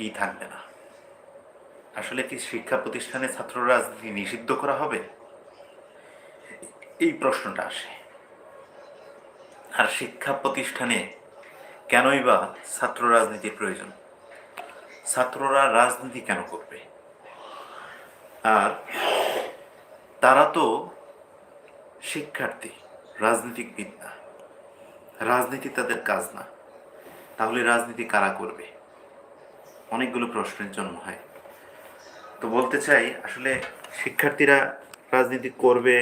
কি থাকবে না? আসলে কি শিক্ষা প্রতিষ্ঠানে ছাত্র রাজনীতি নিষিদ্ধ করা হবে? এই প্রশ্নটা আসে। আর শিক্ষা প্রতিষ্ঠানে কেনই বা ছাত্র রাজনীতির প্রয়োজন? ছাত্ররা রাজনীতি কেন করবে? আর তারা তো শিক্ষার্থী রাজনীতিকবিদ না রাজনীতি তাদের কাজ না। তাহলে রাজনীতি কারা করবে? অনেকগুলো প্রশ্নের জন্ম হয়। তো বলতে চাই, আসলে শিক্ষার্থীরা রাজনীতি করবে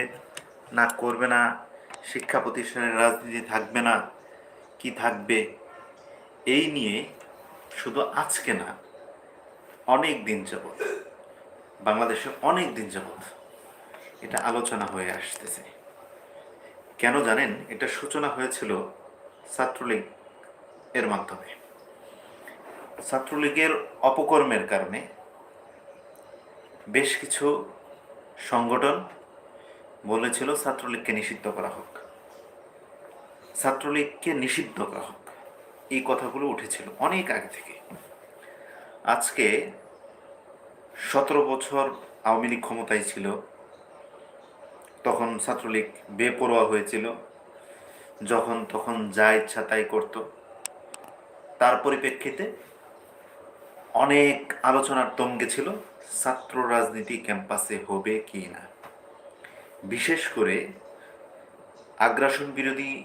না করবে না, শিক্ষা প্রতিষ্ঠানের রাজনীতি থাকবে না, কি থাকবে, এই নিয়ে শুধু আজকে না, অনেক দিন যাবৎ, বাংলাদেশে অনেক দিন যাবৎ এটা আলোচনা হয়ে আসতেছে। কেন জানেন, এটা সূচনা হয়েছিল ছাত্রলীগ এর মাধ্যমে। ছাত্রলীগের অপকর্মের কারণে বেশ কিছু সংগঠন বলেছিল ছাত্রলীগকে নিষিদ্ধ করা হোক। ছাত্রলীগকে নিষিদ্ধ করা হোক। এই কথাগুলো উঠেছিল অনেক আগে থেকে। আজকে সতেরো বছর আওয়ামী লীগ ক্ষমতায় ছিল। তখন ছাত্রলীগ বেপরোয়া হয়েছিল। যখন তখন যা ইচ্ছা তাই করত। তার পরিপ্রেক্ষিতে অনেক আলোচনার তঙ্গে ছিল, ছাত্র রাজনীতি ক্যাম্পাসে হবে কি না। বিশেষ করে আগ্রাসন বিরোধী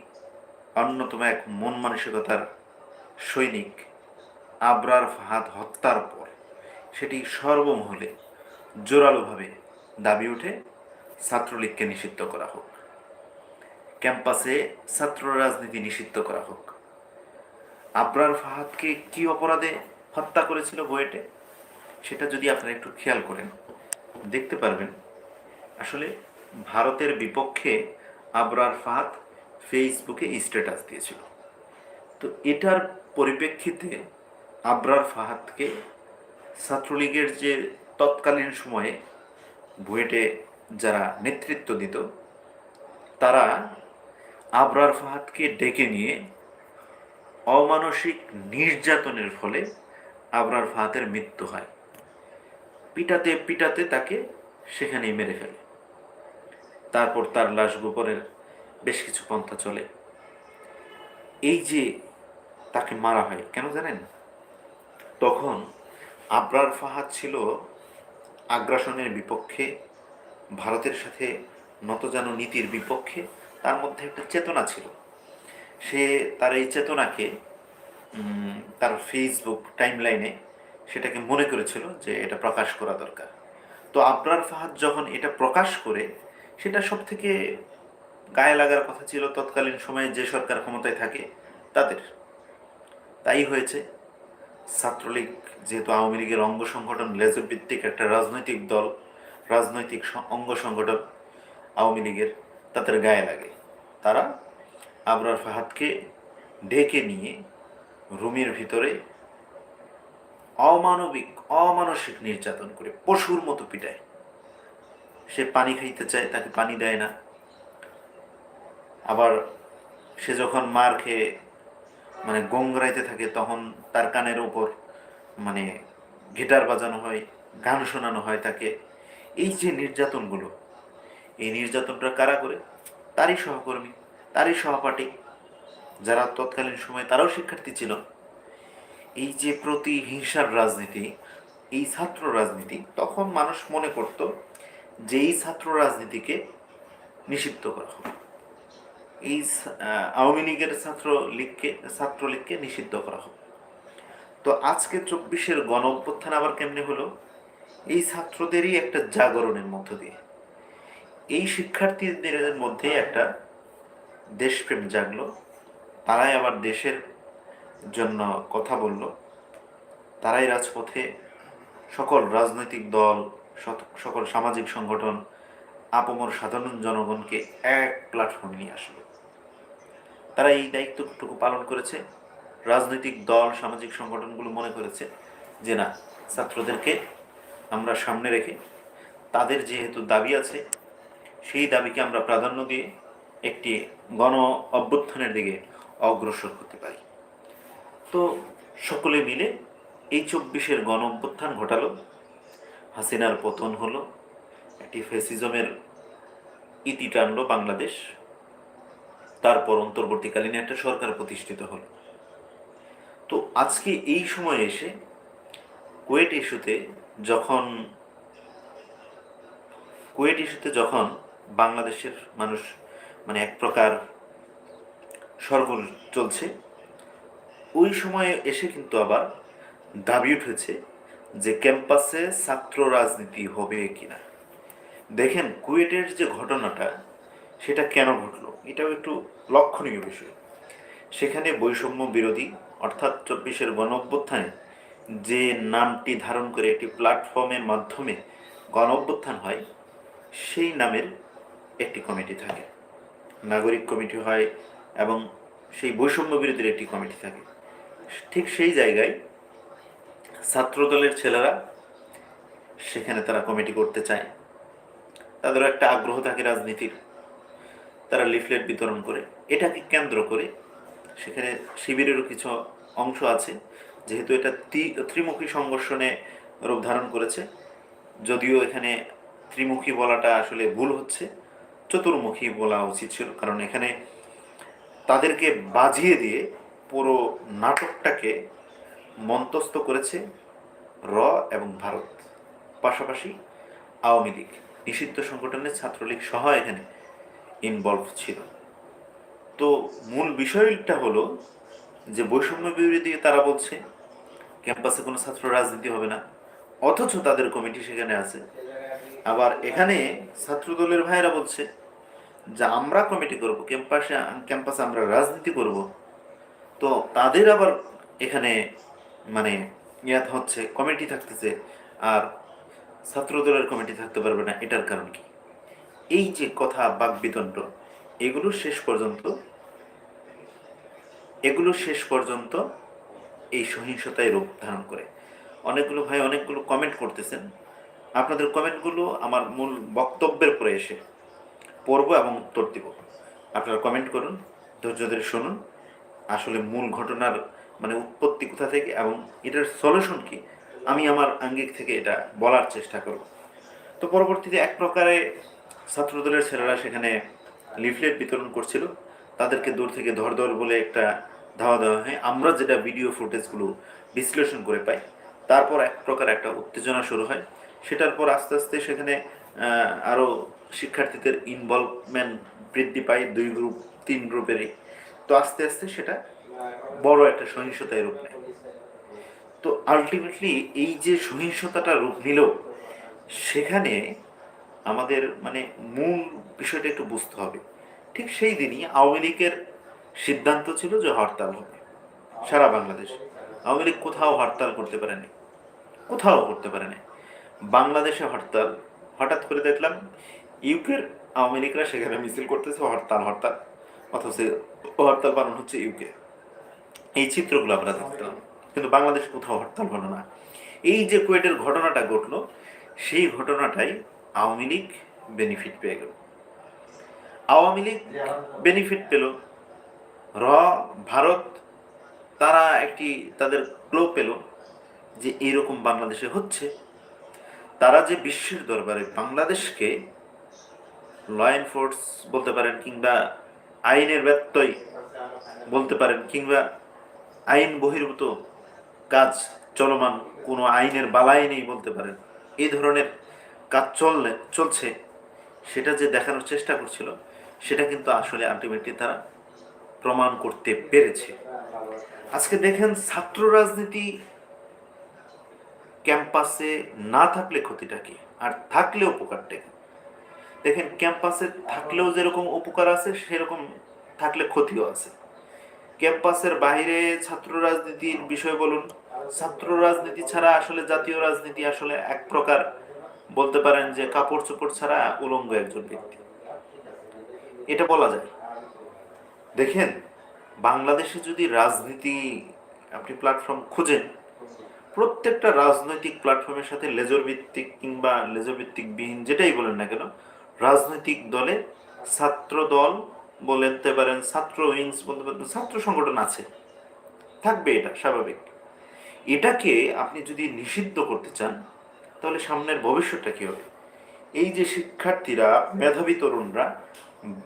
অন্যতম এক মন মানসিকতার সৈনিক আবরার ফাহাদ হত্যার পর সেটি সর্বমহলে জোরালোভাবে দাবি ওঠে ছাত্রলীগকে নিষিদ্ধ করা হোক। ক্যাম্পাসে ছাত্র রাজনীতি নিষিদ্ধ করা হোক। আবরার ফাহাদকে কি অপরাধে হত্যা করেছিল বুয়েটে সেটা যদি আপনারা একটু খেয়াল করেন, দেখতে পারবেন। আসলে ভারতের বিপক্ষে আবরার ফাহাদ ফেসবুকে স্ট্যাটাস দিয়েছিল। তো এটার পরিপ্রেক্ষিতে আবরার ফাহাদকে ছাত্রলীগের যে তৎকালীন সময়ে বুয়েটে যারা নেতৃত্ব দিত, তারা আবরার ফাহাদকে ডেকে নিয়ে অমানসিক নির্যাতনের ফলে আবরার ফাহাদের মৃত্যু হয়। পিটাতে পিটাতে তাকে সেখানেই মেরে ফেলে। তারপর তার লাশ গোপনের বেশ কিছু পন্থা চলে। এই যে তাকে মারা হয়, কেন জানেন? তখন আবরার ফাহাদ ছিল আগ্রাসনের বিপক্ষে, ভারতের সাথে নতজানু নীতির বিপক্ষে তার মধ্যে একটা চেতনা ছিল। সে তার এই চেতনাকে তার ফেসবুক টাইমলাইনে সেটাকে মনে করেছিল যে এটা প্রকাশ করা দরকার। তো আবরার ফাহাদ যখন এটা প্রকাশ করে, সেটা সব থেকে গায়ে লাগার কথা ছিল তৎকালীন সময়ে যে সরকার ক্ষমতায় থাকে, তাদের। তাই হয়েছে, ছাত্রলীগ যেহেতু আওয়ামী লীগের অঙ্গ সংগঠন লেজর ভিত্তিক একটা রাজনৈতিক দল, রাজনৈতিক অঙ্গ সংগঠন আওয়ামী লীগের, তাদের গায়ে লাগে। তারা আবরার ফাহাদকে ডেকে নিয়ে রুমের ভিতরে অমানবিক, অমানসিক নির্যাতন করে পশুর মতো পিটায়। সে পানি খাইতে চায়, তাকে পানি দেয় না। আবার সে যখন মার খেয়ে মানে গঙ্গরাইতে থাকে, তখন তার কানের উপর মানে গিটার বাজানো হয়, গান শোনানো হয় তাকে। এই যে নির্যাতনগুলো, এই নির্যাতনটা কারা করে? তারই সহকর্মী, তারই সহপাঠী যারা তৎকালীন সময়ে তারাও শিক্ষার্থী ছিল। এই যে প্রতিহিংসার রাজনীতি, এই ছাত্র রাজনীতি, তখন মানুষ মনে করত যে এই ছাত্র রাজনীতিকে নিষিদ্ধ করা হবে এই আওয়ামী লীগের ছাত্র লীগকে ছাত্রলীগকে নিষিদ্ধ করা হবে তো আজকে চব্বিশের গণ অভ্যুত্থান আবার কেমনে হলো? এই ছাত্রদেরই একটা জাগরণের মধ্য দিয়ে। এই শিক্ষার্থীদের মধ্যে একটা দেশপ্রেম জাগলো। তারাই আবার দেশের জন্য কথা বলল। তারাই রাজপথে সকল রাজনৈতিক দল সকল সামাজিক সংগঠন, আপমর সাধারণ জনগণকে এক প্ল্যাটফর্মে নিয়ে আসলো। তারা এই দায়িত্বটুকু পালন করেছে। রাজনৈতিক দল, সামাজিক সংগঠনগুলো মনে করেছে যে না, ছাত্রদেরকে আমরা সামনে রেখে তাদের যেহেতু দাবি আছে, সেই দাবিকে আমরা প্রাধান্য দিয়ে একটি গণ অভ্যুত্থানের দিকে অগ্রসর হতে পারি। তো সকলে মিলে এই চব্বিশের গণ অভ্যুত্থান ঘটালো। হাসিনার পতন হলো, একটি ফেসিজমের ইতি টানল বাংলাদেশ। তারপর অন্তর্বর্তীকালীন একটা সরকার প্রতিষ্ঠিত হলো। তো আজকে এই সময়ে এসে কুয়েট ইস্যুতে যখন, কুয়েট ইস্যুতে যখন বাংলাদেশের মানুষ মানে এক প্রকার সরগোল চলছে। ওই সময়ে এসে কিন্তু আবার দাবি উঠেছে যে ক্যাম্পাসে ছাত্র রাজনীতি হবে কিনা। দেখেন, কুয়েটের যে ঘটনাটা, সেটা কেন ঘটলো? এটাও একটু লক্ষণীয় বিষয়। সেখানে বৈষম্য বিরোধী, অর্থাৎ চব্বিশের গণ অভ্যুত্থানে যে নামটি ধারণ করে একটি প্ল্যাটফর্মের মাধ্যমে গণ অভ্যুত্থান হয়, সেই নামের একটি কমিটি থাকে। নাগরিক কমিটি হয় এবং সেই বৈষম্য বিরোধীর একটি কমিটি থাকে। ঠিক সেই জায়গায় ছাত্রদলের ছেলেরা সেখানে তারা কমিটি করতে চায়। তাদেরও একটা আগ্রহ থাকে রাজনীতির। তারা লিফলেট বিতরণ করে, এটাকে কেন্দ্র করে সেখানে শিবিরেরও কিছু অংশ আছে। যেহেতু এটা ত্রি- ত্রিমুখী সংঘর্ষণে রূপ ধারণ করেছে, যদিও এখানে ত্রিমুখী বলাটা আসলে ভুল হচ্ছে। চতুর্মুখী বলা উচিত ছিল, কারণ এখানে তাদেরকে বাজিয়ে দিয়ে পুরো নাটকটাকে মন্তস্থ করেছে র এবং ভারত। পাশাপাশি আওয়ামী লীগ। নিষিদ্ধ সংগঠনের ছাত্রলীগ সহ এখানে ইনভলভ ছিল। তো মূল বিষয়টা হলো যে বৈষম্য বিরোধী তারা বলছে, ক্যাম্পাসে কোনো ছাত্র রাজনীতি হবে না, অথচ তাদের কমিটি সেখানে আছে। আবার এখানে ছাত্রদলের ভাইয়েরা বলছে যে আমরা কমিটি করব ক্যাম্পাসে ক্যাম্পাসে আমরা রাজনীতি করব, তো তাদের আবার এখানে মানে ইয়াত হচ্ছে কমিটি থাকতেছে, আর ছাত্রদলের কমিটি থাকতে পারবে না, এটার কারণ কি? এই যে কথা বাকবিদণ্ড এগুলো শেষ পর্যন্ত, এগুলো শেষ পর্যন্ত এই সহিংসতায় রূপ ধারণ করে। অনেকগুলো ভাই অনেকগুলো কমেন্ট করতেছেন। আপনাদের কমেন্টগুলো আমার মূল বক্তব্যের পরে এসে পড়ব এবং উত্তর দিব। আপনারা কমেন্ট করুন, ধৈর্য ধরে শুনুন, আসলে মূল ঘটনার মানে উৎপত্তি কোথা থেকে এবং এটার সলিউশন কি? আমি আমার আঙ্গিক থেকে এটা বলার চেষ্টা করব। তো পরবর্তীতে এক প্রকারে ছাত্রদলের ছেলেরা সেখানে লিফলেট বিতরণ করছিল। তাদেরকে দূর থেকে ধর ধর বলে একটা ধাওয়া দেওয়া হয়। আমরা যেটা ভিডিও ফুটেজগুলো বিশ্লেষণ করে পাই, তারপর এক প্রকার একটা উত্তেজনা শুরু হয়। সেটার পর আস্তে আস্তে সেখানে আহ, আরও শিক্ষার্থীদের ইনভলভমেন্ট বৃদ্ধি পায় দুই গ্রুপ তিন গ্রুপেরই তো আস্তে আস্তে সেটা বড় একটা সহিংসতায় রূপ নেয়। তো আলটিমেটলি এই যে সহিংসতাটা রূপ নিল সেখানে আমাদের মানে মূল বিষয়টা একটু বুঝতে হবে। ঠিক সেই দিনই আওয়ামী লীগের সিদ্ধান্ত ছিল যে হরতাল হবে। সারা বাংলাদেশ। আওয়ামী লীগ কোথাও হরতাল করতে পারেনি। কোথাও করতে পারেনি। বাংলাদেশে হরতাল হঠাৎ করে দেখলাম ইউকের আওয়ামী লীগরা সেখানে মিছিল করতেছে হরতাল হরতাল, অথচ হরতাল পালন হচ্ছে ইউকে। এই চিত্রগুলো আমরা দেখতাম কিন্তু বাংলাদেশ কোথাও হরতাল হলো না। এই যে কুয়েটের ঘটনাটা ঘটলো, সেই ঘটনাটাই আওয়ামী লীগ বেনিফিট পেয়ে গেল। আওয়ামী লীগ বেনিফিট পেল। র, ভারত, তারা একটি, তাদের ক্লো পেল যে এইরকম বাংলাদেশে হচ্ছে। তারা যে বিশ্বের দরবারে বাংলাদেশকে ল এনফোর্স বলতে পারেন কিংবা আইনের ব্যত্যয় বলতে পারেন কিংবা আইন বহির্ভূত কাজ চলমান কোনো আইনের বালাই নেই বলতে পারেন, এই ধরনের কাজ চললে, চলছে, সেটা যে দেখানোর চেষ্টা করছিল, সেটা কিন্তু আসলে আলটিমেটলি তারা প্রমাণ করতে পেরেছে। আজকে দেখেন ছাত্র রাজনীতি ক্যাম্পাসে না থাকলে ক্ষতিটা কি? আর থাকলে উপকারটা কি? দেখেন, ক্যাম্পাসে থাকলেও যেরকম উপকার আছে, সেরকম থাকলে ক্ষতিও আছে। ক্যাম্পাসের বাইরে ছাত্র রাজনীতির বিষয় বলুন, ছাত্র রাজনীতি ছাড়া আসলে জাতীয় রাজনীতি আসলে এক প্রকার বলতে পারেন যে কাপড় চোপড় ছাড়া উলঙ্গ একজন ব্যক্তি। এটা বলা যায়। দেখেন, বাংলাদেশে যদি রাজনীতি আপনি প্ল্যাটফর্ম খুঁজেন প্রত্যেকটা রাজনৈতিক প্ল্যাটফর্মের সাথে লেজর ভিত্তিক কিংবা লেজর ভিত্তিক বিহীন যেটাই বলেন না কেন, রাজনৈতিক দলে ছাত্র দল বলতে পারেন, ছাত্র উইংস বলতে পারেন, ছাত্র সংগঠন আছে। থাকবে এটা, স্বাভাবিক। এটাকে আপনি যদি নিষিদ্ধ করতে চান, তাহলে সামনের ভবিষ্যৎটা কী হবে? এই যে শিক্ষার্থীরা, মেধাবী তরুণরা,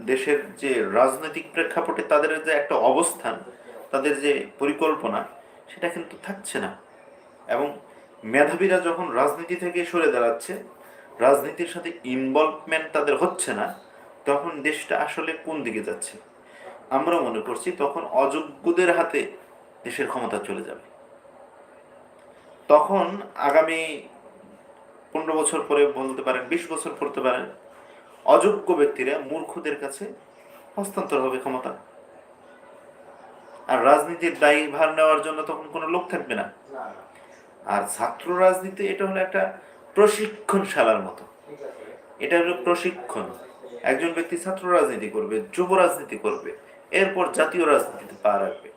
দেশের যে রাজনৈতিক প্রেক্ষাপটে তাদের যে একটা অবস্থান, তাদের যে পরিকল্পনা, সেটা কিন্তু থাকছে না। এবং মেধাবীরা যখন রাজনীতি থেকে সরে দাঁড়াচ্ছে, রাজনীতির সাথে ইনভলভমেন্ট তাদের হচ্ছে না, তখন দেশটা আসলে কোন দিকে যাচ্ছে? আমরা মনে করছি তখন অযোগ্যদের হাতে দেশের ক্ষমতা চলে যাবে। তখন আগামী পনেরো বছর পরে বলতে পারেন, বিশ বছর পড়তে পারেন, অযোগ্য ব্যক্তিরা মূর্খদের কাছে হস্তান্তর হবে ক্ষমতা। আর রাজনীতির দায়ী ভার নেওয়ার জন্য তখন কোনো লোক থাকবে না। আর ছাত্র রাজনীতি এটা হলো একটা প্রশিক্ষণশালার মতো। এটা হলো প্রশিক্ষণ। একজন ব্যক্তি ছাত্র রাজনীতি করবে যুব রাজনীতি করবে এরপর জাতীয় রাজনীতিতে পা রাখবে।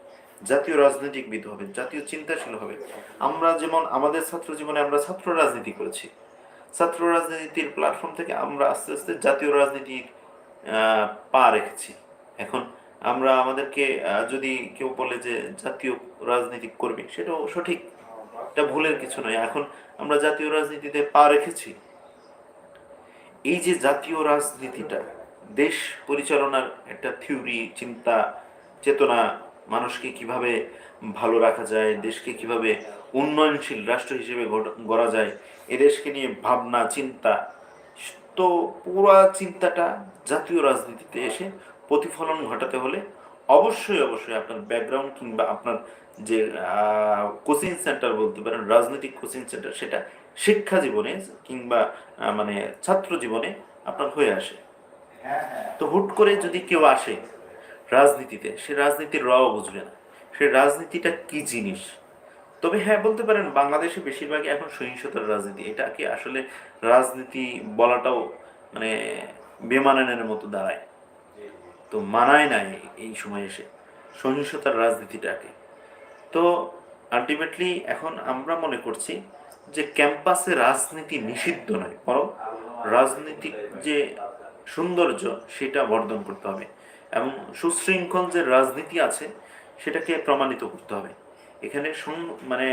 জাতীয় রাজনৈতিকবিদ হবে জাতীয় চিন্তাশীল হবে। আমরা যেমন আমাদের ছাত্র জীবনে আমরা ছাত্র রাজনীতি করেছি। ছাত্র রাজনীতির প্ল্যাটফর্ম থেকে আমরা আস্তে আস্তে জাতীয় রাজনীতির আহ, পা রেখেছি। এখন আমরা আমাদেরকে যদি কেউ বলে যে জাতীয় রাজনীতি করবে সেটাও সঠিক। এটা ভুলের কিছু নয়। এখন আমরা জাতীয় রাজনীতিতে পা রেখেছি। এই যে জাতীয় রাজনীতিটা, দেশ পরিচালনার একটা থিওরি, চিন্তা, চেতনা মানুষকে কীভাবে ভালো রাখা যায়, দেশকে কীভাবে উন্নয়নশীল রাষ্ট্র হিসেবে গড়া যায়, এ দেশকে নিয়ে ভাবনা, চিন্তা, তো পুরা চিন্তাটা জাতীয় রাজনীতিতে এসে প্রতিফলন ঘটাতে হলে অবশ্যই অবশ্যই আপনার ব্যাকগ্রাউন্ড কিংবা আপনার যে কোচিং সেন্টার বলতে পারেন রাজনৈতিক কোচিং সেন্টার সেটা শিক্ষা জীবনে কিংবা মানে ছাত্র জীবনে আপনার হয়ে আসে। তো হুট করে যদি কেউ আসে রাজনীতিতে সে রাজনীতির রও বুঝবে না। সে রাজনীতিটা কি জিনিস? তবে হ্যাঁ বলতে পারেন বাংলাদেশে বেশিরভাগই এখন সহিংসতার রাজনীতি। এটাকে আসলে রাজনীতি বলাটাও মানে বেমানানের মতো দাঁড়ায়? তো মানায় নাই এই সময় এসে। সহিংসতার রাজনীতিটাকে। তো আলটিমেটলি এখন আমরা মনে করছি যে ক্যাম্পাসে রাজনীতি নিষিদ্ধ নয়, বরং রাজনীতিক যে সৌন্দর্য সেটা বর্ধন করতে হবে এবং সুশৃঙ্খল যে রাজনীতি আছে সেটাকে প্রমাণিত করতে হবে। এখানে মানে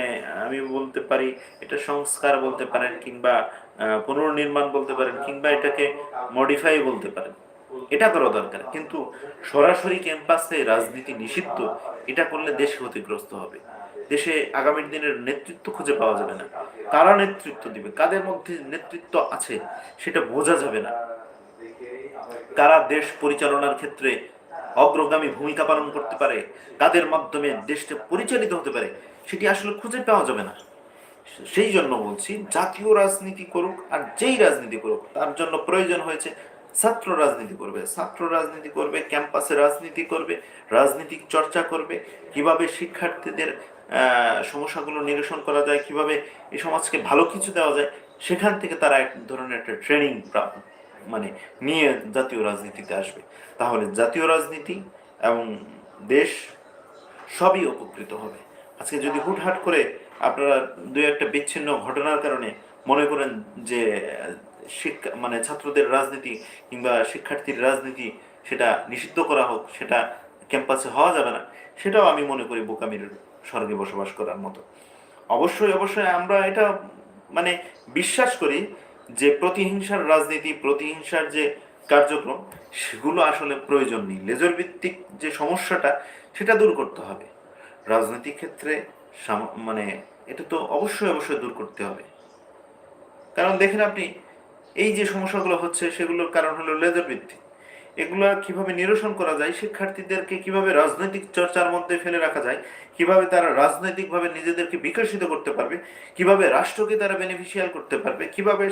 আমি বলতে পারি এটা সংস্কার বলতে পারেন কিংবা পুনর্নির্মাণ বলতে পারেন কিংবা এটাকে মডিফাই বলতে পারেন। এটা করা দরকার। কিন্তু সরাসরি ক্যাম্পাসে রাজনীতি নিষিদ্ধ, এটা করলে দেশ ক্ষতিগ্রস্ত হবে। দেশে আগামী দিনের নেতৃত্ব খুঁজে পাওয়া যাবে না। কারা নেতৃত্ব দিবে? কাদের মধ্যে নেতৃত্ব আছে সেটা বোঝা যাবে না। কারা দেশ পরিচালনার ক্ষেত্রে অগ্রগামী ভূমিকা পালন করতে পারে? কাদের মাধ্যমে দেশটা পরিচালিত হতে পারে? সেটি আসলে খুঁজে পাওয়া যাবে না। সেই জন্য বলছি, জাতীয় রাজনীতি করুক আর যেই রাজনীতি করুক, তার জন্য প্রয়োজন হয়েছে ছাত্র রাজনীতি করবে, ছাত্র রাজনীতি করবে, ক্যাম্পাসে রাজনীতি করবে, রাজনীতিক চর্চা করবে, কীভাবে শিক্ষার্থীদের সমস্যাগুলো নিরসন করা যায়, কীভাবে এই সমাজকে ভালো কিছু দেওয়া যায়, সেখান থেকে তারা এক ধরনের একটা ট্রেনিং মানে নিয়ে জাতীয় রাজনীতিতে আসবে। তাহলে জাতীয় রাজনীতি এবং দেশ সবই উপকৃত হবে। আজকে যদি হুটহাট করে আপনারা দু একটা বিচ্ছিন্ন ঘটনার কারণে মনে করেন যে শিক্ষা মানে ছাত্রদের রাজনীতি কিংবা শিক্ষার্থীর রাজনীতি সেটা নিষিদ্ধ করা হোক, সেটা ক্যাম্পাসে হওয়া যাবে না, সেটাও আমি মনে করি বোকামির স্বর্গে বসবাস করার মতো। অবশ্যই অবশ্যই আমরা এটা মানে বিশ্বাস করি যে প্রতিহিংসার রাজনীতি, প্রতিহিংসার যে কার্যক্রম, সেগুলো আসলে প্রয়োজন নেই। লেজর ভিত্তিক যে সমস্যাটা, সেটা দূর করতে হবে। রাজনৈতিক ক্ষেত্রে মানে এটা তো অবশ্যই অবশ্যই দূর করতে হবে। কারণ দেখেন আপনি এই যে সমস্যাগুলো হচ্ছে, সেগুলোর কারণ হলো লেজার ভিত্তিক। এগুলো কীভাবে নিরসন করা যায়, শিক্ষার্থীদেরকে কীভাবে রাজনৈতিক চর্চার মধ্যে ফেলে রাখা যায়, কীভাবে তারা রাজনৈতিকভাবে নিজেদেরকে বিকশিত করতে পারবে, কীভাবে রাষ্ট্রকে তারা বেনিফিশিয়াল করতে পারবে, কীভাবে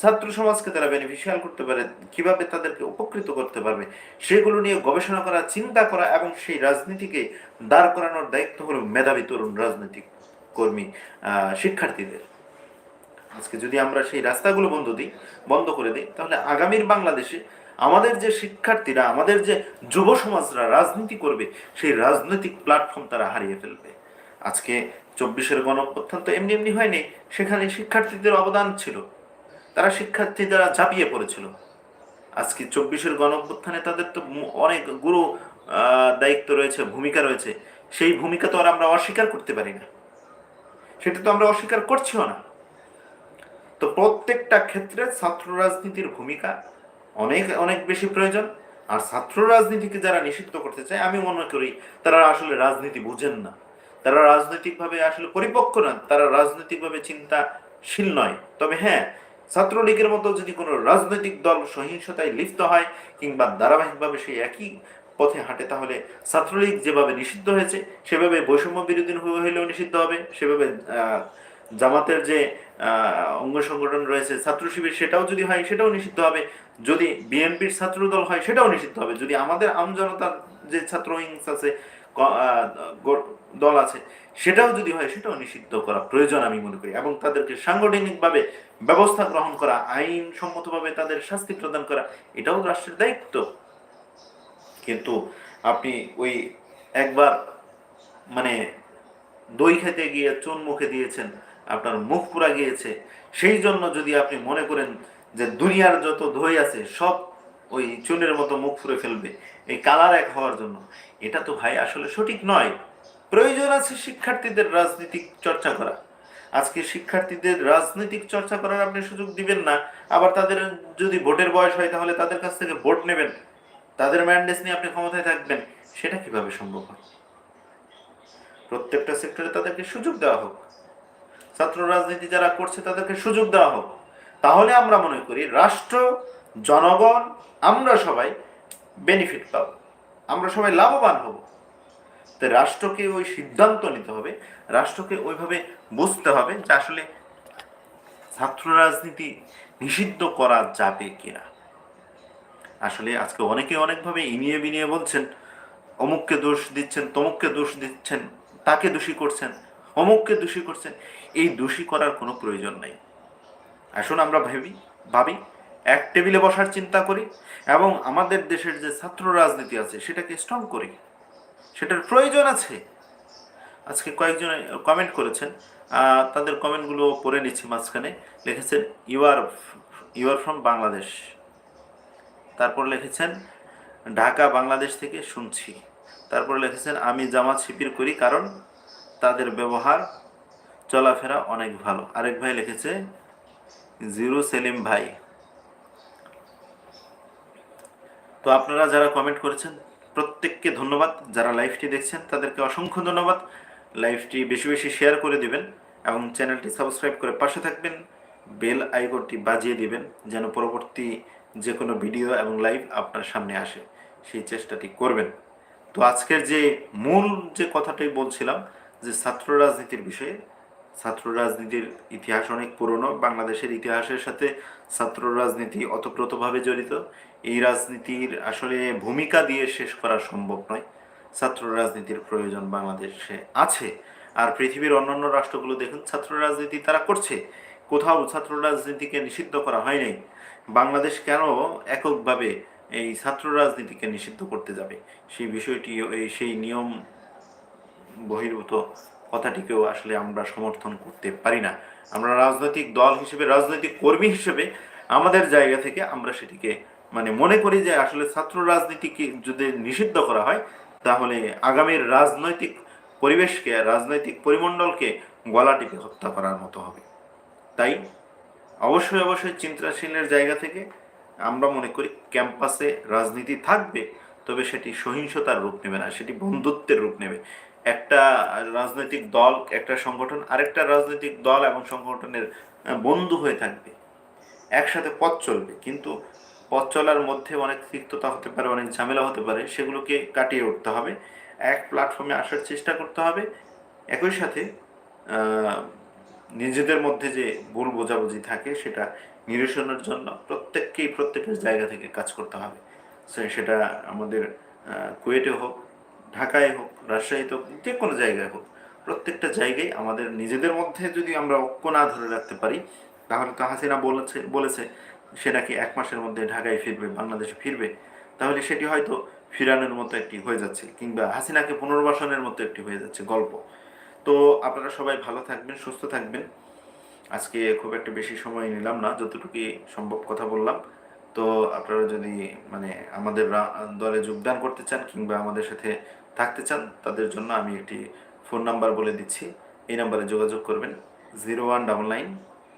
ছাত্র সমাজকে তারা বেনিফিশিয়াল করতে পারে, কীভাবে তাদেরকে উপকৃত করতে পারবে, সেগুলো নিয়ে গবেষণা করা, চিন্তা করা এবং সেই রাজনীতিকে দাঁড় করানোর দায়িত্ব হলো মেধাবী তরুণ রাজনৈতিক কর্মী শিক্ষার্থীদের। আজকে যদি আমরা সেই রাস্তাগুলো বন্ধ দিই, বন্ধ করে দিই, তাহলে আগামীর বাংলাদেশে আমাদের যে শিক্ষার্থীরা, আমাদের যে যুব সমাজরা রাজনীতি করবে, সেই রাজনৈতিক প্ল্যাটফর্ম তারা হারিয়ে ফেলবে। আজকে চব্বিশের গণ অভ্যুত্থান তো এমনি এমনি হয়নি, সেখানে শিক্ষার্থীদের অবদান ছিল। তারা শিক্ষার্থী দ্বারা ঝাঁপিয়ে পড়েছিল। আজকে চব্বিশের গণ অভ্যুত্থানে তাদের তো অনেক গুরু দায়িত্ব রয়েছে, ভূমিকা রয়েছে। সেই ভূমিকা তো আর আমরা অস্বীকার করতে পারি না। সেটা তো আমরা অস্বীকার করছিও না। তো প্রত্যেকটা ক্ষেত্রে ছাত্র রাজনীতির ভূমিকা অনেক অনেক বেশি প্রয়োজন। আর ছাত্র রাজনীতিকে যারা নিষিদ্ধ করতে চায় আমি মনে করি তারা আসলে রাজনীতি বুঝেন না। তারা রাজনৈতিকভাবে আসলে পরিপক্ক না তারা রাজনৈতিকভাবে চিন্তাশীল নয়। তবে হ্যাঁ ছাত্রলীগের মতো যদি কোনো রাজনৈতিক দল সহিংসতায় লিপ্ত হয় কিংবা ধারাবাহিকভাবে সেই একই পথে হাঁটে তাহলে ছাত্রলীগ যেভাবে নিষিদ্ধ হয়েছে সেভাবে বৈষম্য বিরোধী হইলেও নিষিদ্ধ হবে সেভাবে আহ, জামাতের যে অঙ্গ সংগঠন রয়েছে, ছাত্র শিবির সেটাও যদি হয়, সেটাও নিষিদ্ধ হবে। যদি বিএনপির ছাত্র দল হয়, সেটাও নিষিদ্ধ হবে। যদি আমাদের আমজনতার যে ছাত্র উইংস আছে দল আছে, সেটাও যদি হয়, সেটাও নিষিদ্ধ করা প্রয়োজন আমি মনে করি। এবং তাদেরকে সাংগঠনিকভাবে ব্যবস্থা গ্রহণ করা আইন সম্মতভাবে তাদের শাস্তি প্রদান করা, এটাও রাষ্ট্রের দায়িত্ব। কিন্তু আপনি ওই একবার মানে দই খেতে গিয়ে চুন মুখে দিয়েছেন আপনার মুখ পুরা গিয়েছে। সেই জন্য যদি আপনি মনে করেন যে দুনিয়ার যত দই আছে, সব ওই চুনের মতো মুখ ফুরে ফেলবে, এই কালার এক হওয়ার জন্য। এটা তো ভাই আসলে সঠিক নয়। প্রয়োজন আছে শিক্ষার্থীদের রাজনীতিক চর্চা করা। আজকে শিক্ষার্থীদের রাজনৈতিক চর্চা করার আপনি সুযোগ দিবেন না। আবার তাদের যদি ভোটের বয়স হয়, তাহলে তাদের কাছ থেকে ভোট নেবেন। তাদের ম্যান্ডেস নিয়ে আপনি ক্ষমতায় থাকবেন। সেটা কীভাবে সম্ভব হয়? প্রত্যেকটা সেক্টরে তাদেরকে সুযোগ দেওয়া হোক। ছাত্র রাজনীতি যারা করছে তাদেরকে সুযোগ দেওয়া হোক। তাহলে আমরা মনে করি রাষ্ট্র, জনগণ, আমরা সবাই বেনিফিট পাব। আমরা সবাই লাভবান হব। তো রাষ্ট্রকে ওই সিদ্ধান্ত নিতে হবে, রাষ্ট্রকে ওইভাবে বুঝতে হবে যে আসলে ছাত্র রাজনীতি নিষিদ্ধ করা যাবে কিনা। আসলে আজকে অনেকে অনেকভাবে ইনিয়ে বিনিয়ে বলছেন, অমুককে দোষ দিচ্ছেন, তমুককে দোষ দিচ্ছেন, তাকে দোষী করছেন। অমুককে দোষী করছেন, এই দোষী করার কোনো প্রয়োজন নাই। আসুন আমরা ভাবি ভাবি, এক টেবিলে বসার চিন্তা করি এবং আমাদের দেশের যে ছাত্র রাজনীতি আছে সেটাকে স্ট্রং করি। সেটার প্রয়োজন আছে। আজকে কয়েকজন কমেন্ট করেছেন তাদের কমেন্টগুলো পড়ে নিচ্ছি মাঝখানে। লিখেছেন you are you are from Bangladesh তারপর লিখেছেন, ঢাকা, বাংলাদেশ থেকে শুনছি। তারপর লিখেছেন, আমি জামাত শিবির করি কারণ তাদের ব্যবহার, চলাফেরা অনেক ভালো। আরেক ভাই লিখেছে, জিরো সেলিম ভাই। তো আপনারা যারা কমেন্ট করেছেন, প্রত্যেককে ধন্যবাদ। যারা লাইভটি দেখছেন, তাদেরকে অসংখ্য ধন্যবাদ। লাইভটি বেশি বেশি শেয়ার করে দিবেন এবং চ্যানেলটি সাবস্ক্রাইব করে পাশে থাকবেন। বেল আইকনটি বাজিয়ে দিবেন, যেন পরবর্তী যে কোনো ভিডিও এবং লাইভ আপনার সামনে আসে। সেই চেষ্টাটি করবেন। তো আজকের যে মূল যে কথাটাই বলছিলাম ছাত্র রাজনীতির বিষয়ে, ছাত্র রাজনীতির ইতিহাস অনেক পুরনো, বাংলাদেশের ইতিহাসের সাথে ছাত্র রাজনীতি অতপ্রতভাবে জড়িত। এই রাজনীতির আসলে ভূমিকা দিয়ে শেষ করা সম্ভব নয়। ছাত্র রাজনীতির প্রয়োজন বাংলাদেশে আছে। আর পৃথিবীর অন্যান্য রাষ্ট্রগুলো দেখুন, ছাত্র রাজনীতি তারা করছে। কোথাও ছাত্র রাজনীতিকে নিষিদ্ধ করা হয়নি বাংলাদেশ কেন এককভাবে এই ছাত্র রাজনীতিকে নিষিদ্ধ করতে যাবে? সেই বিষয়টি সেই নিয়ম বহির্ভূত কথাটিকেও আসলে আমরা সমর্থন করতে পারি না। আমরা রাজনৈতিক দল হিসেবে, রাজনৈতিক কর্মী হিসেবে আমাদের জায়গা থেকে আমরা সেটিকে মানে মনে করি যে আসলে ছাত্র রাজনীতিকে যদি নিষিদ্ধ করা হয়, তাহলে আগামীর রাজনৈতিক পরিবেশকে, রাজনৈতিক পরিমণ্ডলকে গলাটিকে হত্যা করার মতো হবে। তাই অবশ্যই অবশ্যই চিন্তাশীলের জায়গা থেকে আমরা মনে করি ক্যাম্পাসে রাজনীতি থাকবে, তবে সেটি সহিংসতার রূপ নেবে না, সেটি বন্ধুত্বের রূপ নেবে। একটা রাজনৈতিক দল, একটা সংগঠন, আরেকটা রাজনৈতিক দল এবং সংগঠনের বন্ধু হয়ে থাকবে। একসাথে পথ চলবে, কিন্তু পথ চলার মধ্যে অনেক তিক্ততা হতে পারে, অনেক ঝামেলা হতে পারে, সেগুলোকে কাটিয়ে উঠতে হবে। এক প্ল্যাটফর্মে আসার চেষ্টা করতে হবে। একই সাথে নিজেদের মধ্যে যে ভুল বোঝাবুঝি থাকে, সেটা নিরসনের জন্য প্রত্যেককেই প্রত্যেকের জায়গা থেকে কাজ করতে হবে। সেটা আমাদের কুয়েটে হোক ঢাকায় হোক, রাজশাহীতে হোক, যে কোনো জায়গায় হোক, প্রত্যেকটা জায়গায় আমাদের নিজেদের মধ্যে যদি আমরা ঐক্য না ধরে রাখতে পারি, তাহলে তো হাসিনা বলেছে বলেছে সে নাকি এক মাসের মধ্যে ঢাকায় ফিরবে, বাংলাদেশে ফিরবে। তাহলে সেটি হয়তো ফিরানোর মতো একটি হয়ে যাচ্ছে, কিংবা হাসিনাকে পুনর্বাসনের মতো একটি হয়ে যাচ্ছে গল্প। তো আপনারা সবাই ভালো থাকবেন, সুস্থ থাকবেন। আজকে খুব একটা বেশি সময় নিলাম না যতটুকু সম্ভব কথা বললাম। তো আপনারা যদি মানে আমাদের দলে যোগদান করতে চান, কিংবা আমাদের সাথে থাকতে চান, তাদের জন্য আমি একটি ফোন নাম্বার বলে দিচ্ছি। এই নাম্বারে যোগাযোগ করবেন zero one double nine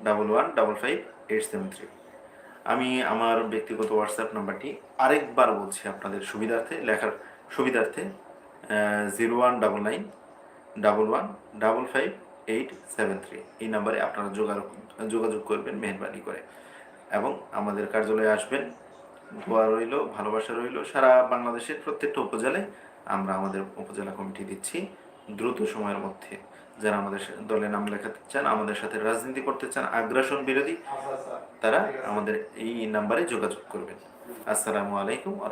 double one double five eight seven three. আমি আমার ব্যক্তিগত হোয়াটসঅ্যাপ নাম্বারটি আরেকবার বলছি আপনাদের সুবিধার্থে, লেখার সুবিধার্থে zero one double nine double one double five eight seven three. এই নাম্বারে আপনারা যোগাযোগ যোগাযোগ করবেন, মেহরবানি করে। এবং আমাদের কার্যালয়ে আসবেন। দোয়া রইল, ভালোবাসা রইল, সারা বাংলাদেশের প্রত্যেকটা উপজেলায় আমরা আমাদের উপজেলা কমিটি দিচ্ছি। দ্রুত সময়ের মধ্যে যারা আমাদের দলে নাম লেখাতে চান আমাদের সাথে রাজনীতি করতে চান আগ্রাসন বিরোধী তারা আমাদের এই নাম্বারে যোগাযোগ করবেন। আসসালামু আলাইকুম আ